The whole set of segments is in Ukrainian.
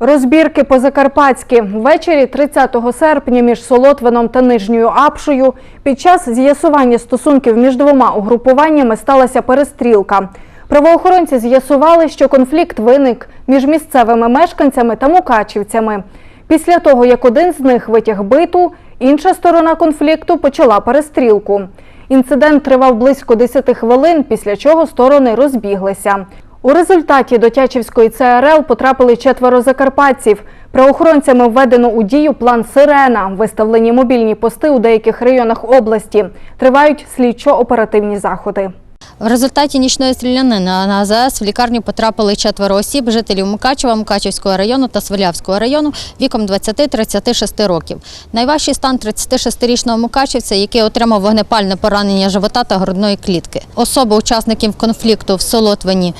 Розбірки по Закарпатськи ввечері 30 серпня між Солотвином та Нижньою Апшою під час з'ясування стосунків між двома угрупуваннями сталася перестрілка. Правоохоронці з'ясували, що конфлікт виник між місцевими мешканцями та мукачівцями. Після того, як один з них витяг биту, інша сторона конфлікту почала перестрілку. Інцидент тривав близько 10 хвилин, після чого сторони розбіглися. У результаті до Тячівської ЦРЛ потрапили четверо закарпатців. Правоохоронцями введено у дію план «Сирена», виставлені мобільні пости у деяких районах області. Тривають слідчо-оперативні заходи. В результаті нічної стрілянини на АЗС в лікарню потрапили четверо осіб, жителів Мукачева, Мукачевського району та Свалявського району віком 20-36 років. Найважчий стан 36-річного мукачевця, який отримав вогнепальне поранення живота та грудної клітки. Особи учасників конфлікту в Солотвині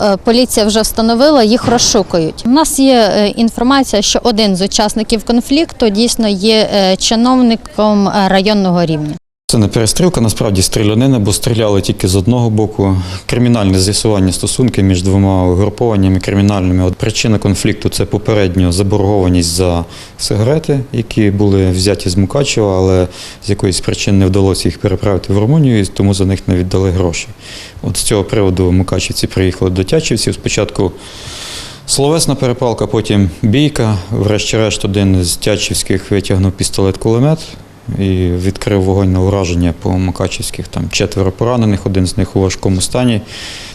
е, поліція вже встановила, їх розшукують. У нас є е, інформація, що один з учасників конфлікту дійсно є е, чиновником районного рівня. Не перестрілка, насправді стрілянина, бо стріляли тільки з одного боку. Кримінальне з'ясування стосунки між двома угрупованнями кримінальними. От причина конфлікту це попередньо заборгованість за сигарети, які були взяті з Мукачева, але з якоїсь причин не вдалося їх переправити в Румунію, тому за них не віддали гроші. От з цього приводу мукачівці приїхали до Тячівців. Спочатку Словесна перепалка, потім бійка. Врешті-решт один з тячівських витягнув пістолет-кулемет і відкрив вогонь на ураження по Мукачівських. Там четверо поранених, один з них у важкому стані.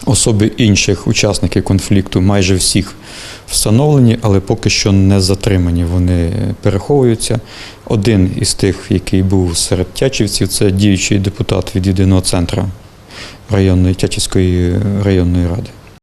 Особи інших учасників конфлікту, майже всіх встановлені, але поки що не затримані. Вони переховуються. Один із тих, який був серед тячівців, це діючий депутат від єдиного центру районної Тячівської районної ради.